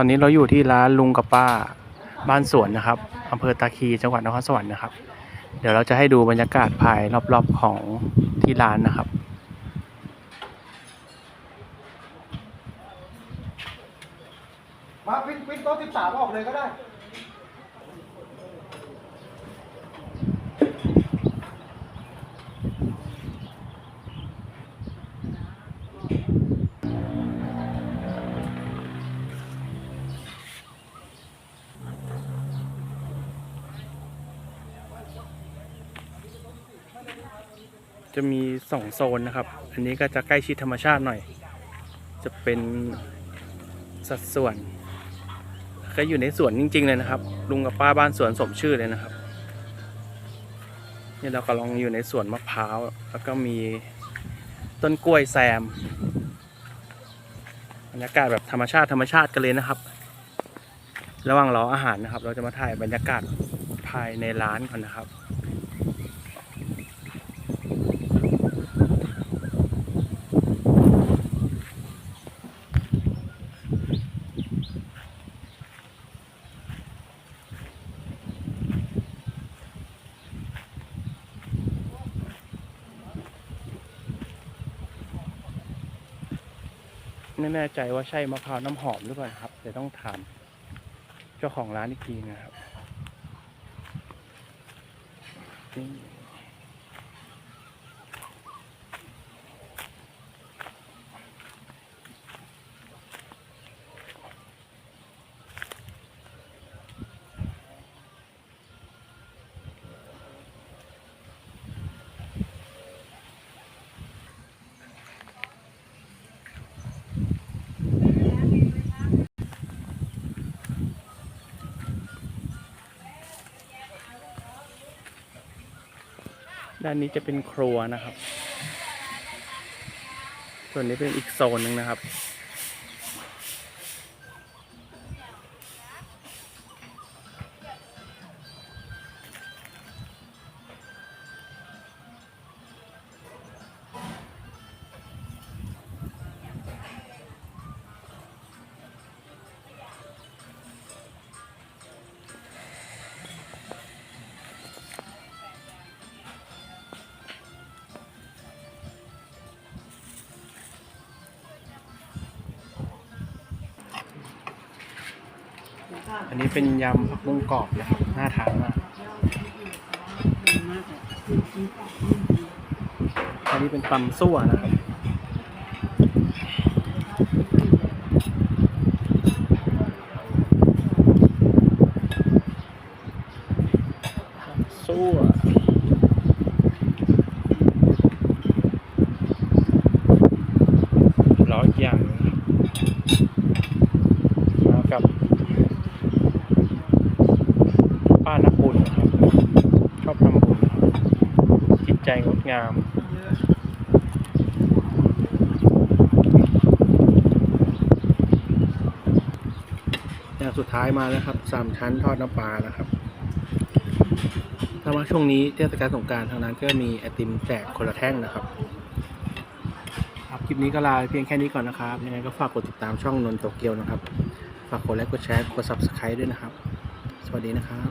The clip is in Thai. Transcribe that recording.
อนนี้เราอยู่ที่ร้านลุงกับป้าบ้านสวนนะครับอำเภอตาคีจังหวัดนครสวรรค์นะครับ เดี๋ยวเราจะให้ดูบรรยากาศภายรอบๆของที่ร้านนะครับมาพิ้นพิ้นโต๊ะสิบสามออกเลยก็ได้ จะมีสองโซนนะครับ อันนี้ก็จะใกล้ชิดธรรมชาติหน่อย จะเป็นสัดส่วน ก็อยู่ในสวนจริง ๆ เลยนะครับ ลุงกับป้าบ้านสวนสมชื่อเลยนะครับนี่เรากำลังอยู่ในสวนมะพร้าว แล้วก็มีต้นกล้วยแซมบรรยากาศแบบธรรมชาติธรรมชาติกันเลยนะครับ ระหว่างรออาหารนะครับ เราจะมาถ่ายบรรยากาศภายในร้านก่อนนะครับ ไม่แน่ใจว่าใช่มะพร้าวน้ำหอมหรือเปล่าครับเดี๋ยวต้องถามเจ้าของร้านอีกทีนะครับ ด้านนี้จะเป็นครัวนะครับ ส่วนนี้เป็นอีกโซนหนึ่งนะครับ อันนี้เป็นยำผักบุ้งกรอบนะครับน่าทานมากอันนี้เป็นตำซั่วนะครับ ซั่วร้อยอย่างหนึ่งมากับ ป้านักบุญนะครับ ชอบทำบุญครับจิต ใจงดงามอย่างสุดท้ายมาแล้วครับสามชั้นทอดน้ำปลานะครับ ถ้าว่าช่วงนี้เทศกาลสงการทางนั้นก็มีไอติมแจกคนละแท่งนะครับ ครับคลิปนี้ก็ลาเพียงแค่นี้ก่อนนะครับ ยังไงก็ฝากกดติดตามช่องนนโตเกียวนะครับ ฝากกดไลค์กดแชร์กด subscribe ด้วยนะครับ สวัสดีนะครับ